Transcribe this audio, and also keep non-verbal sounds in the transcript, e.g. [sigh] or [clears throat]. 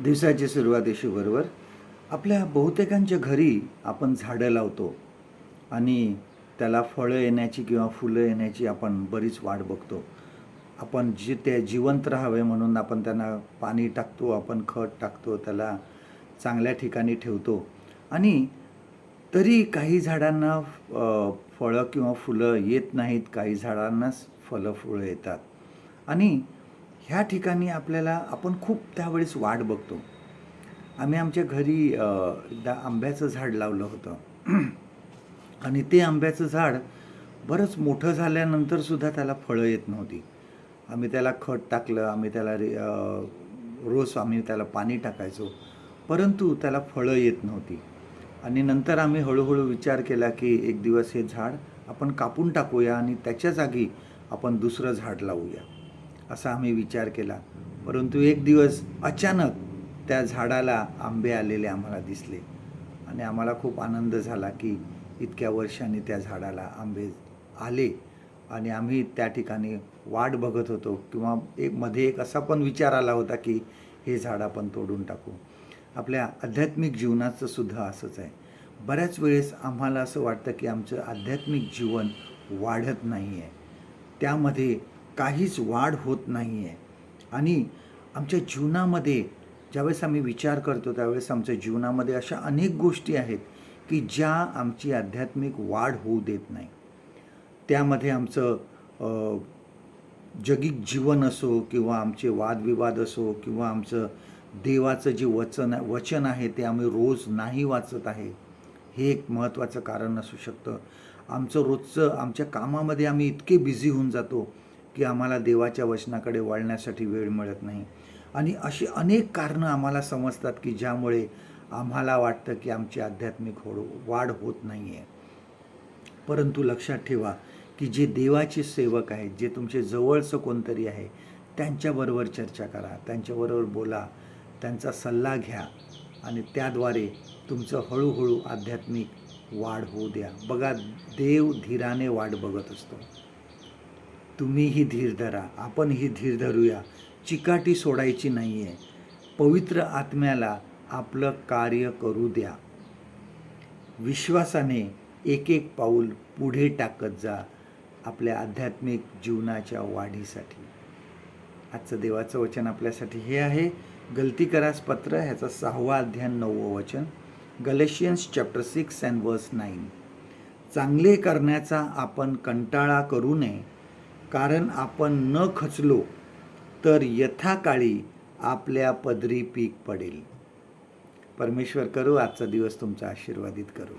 दिवसाची सुरुवात बरोबर. आपल्या बहुतेकांच्या घरी आपण झाडं लावतो आणि त्याला फळं येण्याची किंवा फुलं येण्याची आपण बरीच वाट बघतो. आपण जे ते जिवंत राहावे म्हणून आपण त्यांना पाणी टाकतो आपण खत टाकतो त्याला चांगल्या ठिकाणी ठेवतो. आणि तरी काही झाडांना फळं किंवा फुलं येत नाहीत काही झाडांनाच फळं फुलं येतात. आणि ह्या ठिकाणी आपल्याला आपण खूप त्यावेळेस वाट बघतो. आम्ही आमच्या घरी एकदा आंब्याचं झाड लावलं होतं. [clears throat] आणि ते आंब्याचं झाड बरंच मोठं झाल्यानंतर सुद्धा त्याला फळं येत नव्हती. आम्ही त्याला खत टाकलं आम्ही त्याला रे रोज आम्ही त्याला पाणी टाकायचो. परंतु त्याला फळं येत नव्हती. आणि नंतर आम्ही हळूहळू विचार केला की एक दिवस हे झाड आपण कापून टाकूया आणि त्याच्या जागी आपण दुसरं झाड लावूया. असा आम्ही विचार केला. परंतु एक दिवस अचानक त्या झाडाला आंबे आलेले आम्हाला दिसले. आणि आम्हाला खूप आनंद झाला की इतक्या वर्षांनी त्या झाडाला आंबे आले. आणि आम्ही त्या ठिकाणी वाट बघत होतो किंवा एक मध्ये एक असा पण विचार आला होता की हे झाड आपण तोडून टाकू. आपल्या आध्यात्मिक जीवनाचं सुद्धा असंच आहे. बऱ्याच वेळेस आम्हाला असं वाटतं की आमचं आध्यात्मिक जीवन वाढत नाही आहे त्यामध्ये काहीच वाढ होत नाही आहे आणि आमच्या जीवनामध्ये ज्यावेळेस आम्ही विचार करतो त्यावेळेस आमच्या जीवनामध्ये अशा अनेक गोष्टी आहेत की ज्या आमची आध्यात्मिक वाढ होऊ देत नाही. त्यामध्ये आमचं जगिक जीवन असो किंवा आमचे वादविवाद असो किंवा आमचं देवाचं जे वचन वचन आहे ते आम्ही रोज नाही वाचत आहे हे एक महत्त्वाचं कारण असू शकतं. आमचं रोजचं आमच्या कामामध्ये आम्ही इतके बिझी होऊन जातो की आम्हाला देवाच्या वचनाकडे वळण्यासाठी वेळ मिळत नाही. आणि अशी अनेक कारणं आम्हाला समजतात की ज्यामुळे आम्हाला वाटतं की आमची आध्यात्मिक होड वाढ होत नाही आहे परंतु लक्षात ठेवा की जे देवाचे सेवक आहेत जे तुमचे जवळचं कोणतरी आहे त्यांच्याबरोबर चर्चा करा त्यांच्याबरोबर बोला त्यांचा सल्ला घ्या आणि त्याद्वारे तुमचं हळूहळू आध्यात्मिक वाढ होऊ द्या. बघा देव धीराने वाट बघत असतो. तुम्हीही धीर धरा आपणही धीर धरूया. चिकाटी सोडायची नाही आहे पवित्र आत्म्याला आपलं कार्य करू द्या. विश्वासाने एक एक पाऊल पुढे टाकत जा आपल्या आध्यात्मिक जीवनाच्या वाढीसाठी. आजचं देवाचं वचन आपल्यासाठी हे आहे. गलती करास पत्र ह्याचा सहावा अध्याय नववं वचन. Galatians chapter six and verse nine. चांगले करण्याचा आपण कंटाळा करू नये. कारण आपण न खचलो तर यथाकाळी आपल्या पदरी पीक पडेल. परमेश्वर करू आजचा दिवस तुमचा आशीर्वादित करू.